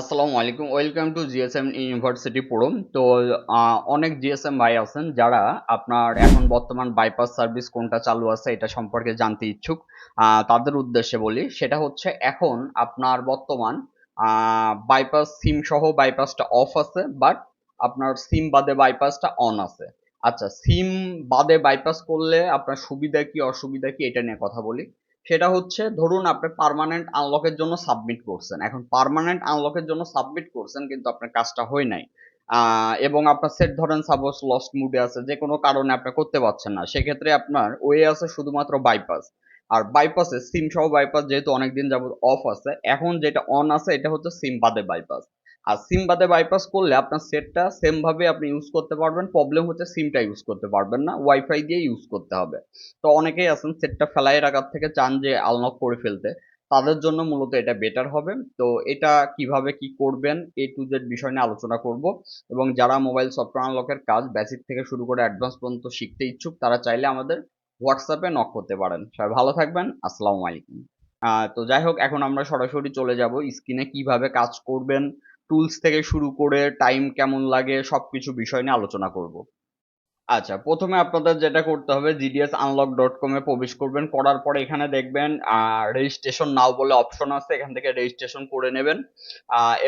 আসসালামু আলাইকুম। Welcome to GSM university পড়ুন তো অনেক জিএসএম ভাই আছেন যারা আপনার এখন বর্তমান বাইপাস সার্ভিস কোনটা চালু আছে এটা সম্পর্কে জানতে ইচ্ছুক। তাদের উদ্দেশ্যে বলি, সেটা হচ্ছে এখন আপনার বর্তমান বাইপাস সিম সহ বাইপাসটা অফ আছে বাট আপনার সিম বাদে বাইপাসটা অন আছে। আচ্ছা সিম বাদে বাইপাস করলে আপনার সুবিধা কি, অসুবিধা কি, এটা নিয়ে কথা বলি। সেটা হচ্ছে ধরুন আপনি পার্মানেন্ট আনলকের জন্য সাবমিট করছেন। এখন পার্মানেন্ট আনলকের জন্য সাবমিট করছেন কিন্তু আপনার কাজটা হয় নাই। এবং আপনার সেট ধরেন সাপোজ লস্ট মুডে আছে, যে কোনো কারণে আপনি করতে পারছেন না, সেক্ষেত্রে আপনার ওয়ে আছে শুধুমাত্র বাইপাস আর বাইপাসে সিম সহ বাইপাস যেহেতু অনেকদিন যাবত অফ আছে, এখন যেটা অন আছে, এটা হচ্ছে সিম বাদে বাইপাস আর সিম বাদে বাইপাস করলে আপনার সেটটা সেম ভাবে আপনি ইউজ করতে পারবেন। প্রবলেম হচ্ছে সিমটা ইউজ করতে পারবেন না। ওয়াইফাই দিয়ে ইউজ করতে হবে। তো অনেকেই আছেন সেটটা ফেলাই রাখার থেকে চান যে আনলক করে ফেলতে। তাদের জন্য মূলত এটা বেটার হবে। তো এটা কীভাবে কি করবেন এ টু জেড বিষয় নিয়ে আলোচনা করব। এবং যারা মোবাইল সফটওয়্যার আনলকের কাজ বেসিক থেকে শুরু করে অ্যাডভান্স পর্যন্ত শিখতে ইচ্ছুক, তারা চাইলে আমাদের হোয়াটসঅ্যাপে নক করতে পারেন। সবাই ভালো থাকবেন। আসসালামু আলাইকুম। তো যাই হোক, এখন আমরা সরাসরি চলে যাব। স্ক্রিনে কীভাবে কাজ করবেন টুলস থেকে শুরু করে টাইম কেমন লাগে, সবকিছু বিষয় নিয়ে আলোচনা করব। আচ্ছা প্রথমে আপনাদের যেটা করতে হবে জিডিএস আনলক ডট কমে প্রবেশ করবেন, করার পরে এখানে দেখবেন রেজিস্ট্রেশন নাও বলে অপশন আছে, এখান থেকে রেজিস্ট্রেশন করে নেবেন।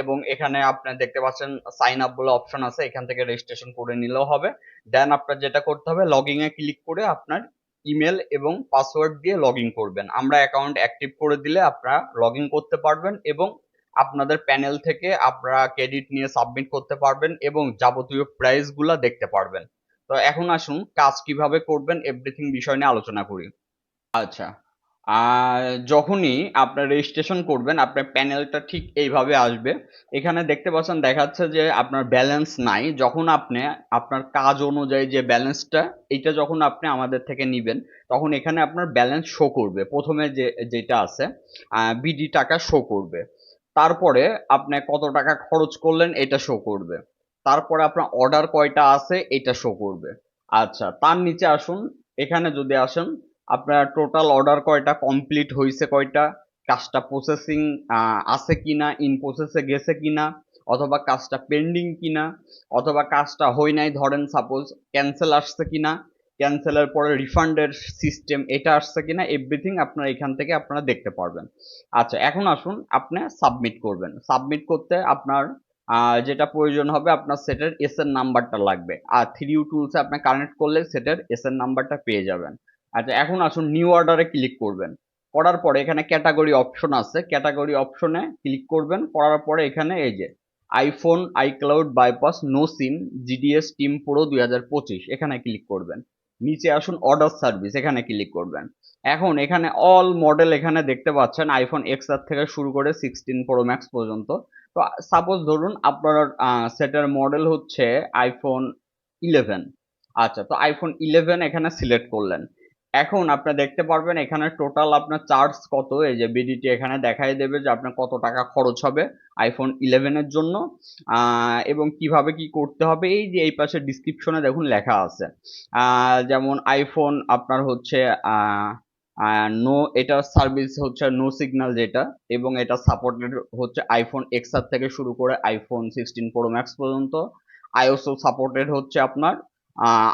এবং এখানে আপনি দেখতে পাচ্ছেন সাইন আপ বলে অপশন আছে, এখান থেকে রেজিস্ট্রেশন করে নিলেও হবে। দেন আপনার যেটা করতে হবে লগইন এ ক্লিক করে আপনার ইমেল এবং পাসওয়ার্ড দিয়ে লগ করবেন। আমরা অ্যাকাউন্ট অ্যাক্টিভ করে দিলে আপনারা লগ করতে পারবেন এবং আপনাদের প্যানেল থেকে আপনারা ক্রেডিট নিয়ে সাবমিট করতে পারবেন এবং যাবতীয় প্রাইসগুলা দেখতে পারবেন। তো এখন আসুন, কাজ কীভাবে করবেন এভরিথিং বিষয় নিয়ে আলোচনা করি। আচ্ছা যখনই আপনার রেজিস্ট্রেশন করবেন, আপনার প্যানেলটা ঠিক এইভাবে আসবে। এখানে দেখতে পাচ্ছেন, দেখাচ্ছে যে আপনার ব্যালেন্স নাই। যখন আপনি, আপনার কাজ অনুযায়ী যে ব্যালেন্সটা এটা যখন আপনি আমাদের থেকে নিবেন, তখন এখানে আপনার ব্যালেন্স শো করবে। প্রথমে যে, যেটা আছে বিডি টাকা শো করবে। তারপরে আপনি কত টাকা খরচ করলেন এটা শো করবে। তারপরে আপনার অর্ডার কয়টা আছে এটা শো করবে। আচ্ছা তার নিচে আসুন, এখানে যদি আসেন, আপনার টোটাল অর্ডার কয়টা কমপ্লিট হয়েছে কয়টা, কাজটা প্রসেসিং আছে কিনা ইন প্রসেসে গেছে কিনা, অথবা কাজটা পেন্ডিং কিনা, অথবা কাজটা হয় নাই, ধরেন সাপোজ ক্যান্সেল আসছে কিনা ক্যান্সেলের পরে রিফান্ডের সিস্টেম এটা আসছে কিনা এভরিথিং আপনারা এখান থেকে আপনারা দেখতে পারবেন। আচ্ছা এখন আসুন, আপনি সাবমিট করবেন। সাবমিট করতে আপনার যেটা প্রয়োজন হবে, আপনার সেটের এস এর নাম্বারটা লাগবে। আর থ্রি ইউ টুলসে আপনি কানেক্ট করলে সেটের এস এর নাম্বারটা পেয়ে যাবেন। আচ্ছা এখন আসুন নিউ অর্ডারে ক্লিক করবেন। করার পরে এখানে ক্যাটাগরি অপশন আছে। ক্যাটাগরি অপশনে ক্লিক করবেন। করার পরে এখানে এই যে iPhone iCloud bypass no SIM GDS team pro দুই হাজার পঁচিশ, এখানে ক্লিক করবেন। নিচে আসুন অর্ডার সার্ভিস এখানে ক্লিক করবেন। এখন এখানে অল মডেল এখানে দেখতে পাচ্ছেন আইফোন এক্স আর থেকে শুরু করে সিক্সটিন প্রো ম্যাক্স পর্যন্ত। তো সাপোজ ধরুন আপনার সেটার মডেল হচ্ছে আইফোন ইলেভেন আচ্ছা তো আইফোন ইলেভেন এখানে সিলেক্ট করলেন। এখন আপনি দেখতে পারবেন এখানে টোটাল আপনার চার্জ কত? এই যে বিডিটি এখানে দেখাই দেবে যে আপনার কত টাকা খরচ হবে আইফোন ইলেভেনের জন্য। এবং কীভাবে কি করতে হবে? এই যে এই পাশে ডিসক্রিপশনে দেখুন লেখা আছে। যেমন আইফোন আপনার হচ্ছে নো এটা সার্ভিস হচ্ছে নো সিগন্যাল যেটা, এবং এটা সাপোর্টেড হচ্ছে আইফোন এক্সআর থেকে শুরু করে আইফোন সিক্সটিন প্রো ম্যাক্স পর্যন্ত। আইওসও সাপোর্টেড হচ্ছে আপনার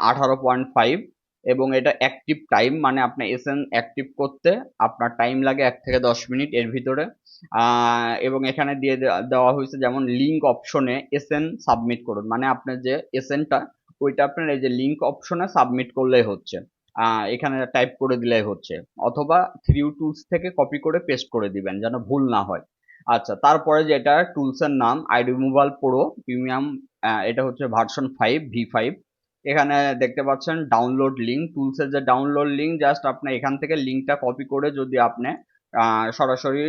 আঠারো পয়েন্ট ফাইভ এবং এটা অ্যাক্টিভ টাইম মানে আপনি এসএন অ্যাক্টিভ করতে আপনার টাইম লাগে এক থেকে দশ মিনিট এর ভিতরে। এবং এখানে দিয়ে দেওয়া হয়েছে যেমন লিঙ্ক অপশনে এসএন সাবমিট করুন। মানে আপনার যে এসএনটা ওইটা আপনার এই যে লিঙ্ক অপশনে সাবমিট করলেই হচ্ছে। এখানে টাইপ করে দিলেই হচ্ছে। অথবা থ্রি টুলস থেকে কপি করে পেস্ট করে দিবেন যেন ভুল না হয়। আচ্ছা তারপরে যেটা টুলস এর নাম আই রিমুভাল প্রো প্রিমিয়াম এটা হচ্ছে ভার্সন ফাইভ ভি ফাইভ এখানে দেখতে পাচ্ছেন ডাউনলোড লিঙ্ক টুলসের যে ডাউনলোড লিঙ্ক জাস্ট আপনি এখান থেকে লিঙ্কটা কপি করে যদি আপনি সরাসরি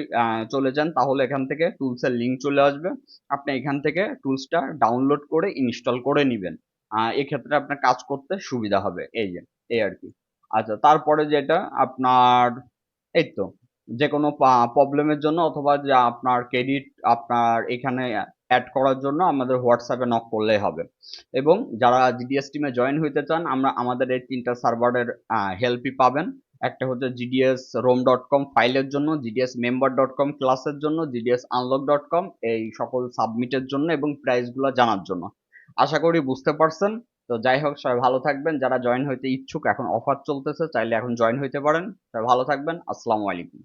চলে যান, তাহলে এখান থেকে টুলসের লিঙ্ক চলে আসবে। আপনি এখান থেকে টুলসটা ডাউনলোড করে ইনস্টল করে নেবেন। এক্ষেত্রে আপনার কাজ করতে সুবিধা হবে। এই যে, এই আর কি। আচ্ছা তারপরে যেটা আপনার, এই তো যে কোনো প্রবলেমের জন্য অথবা যে আপনার ক্রেডিট আপনার এখানে অ্যাড করার জন্য আমাদের হোয়াটসঅ্যাপে নক করলেই হবে। এবং যারা জিডিএস টিমে জয়েন হইতে চান, আমরা আমাদের এই তিনটা সার্ভারের হেল্পই পাবেন। একটা হচ্ছে জিডিএস রোম ডট কম ফাইলের জন্য জিডিএস মেম্বার ডট কম ক্লাসের জন্য জিডিএস আনলক ডট কম এই সকল সাবমিটের জন্য এবং প্রাইসগুলো জানার জন্য। আশা করি বুঝতে পারছেন। তো যাই হোক, সবাই ভালো থাকবেন। যারা জয়েন হইতে ইচ্ছুক, এখন অফার চলতেছে, চাইলে এখন জয়েন হইতে পারেন। সবাই ভালো থাকবেন। আসসালামু আলাইকুম।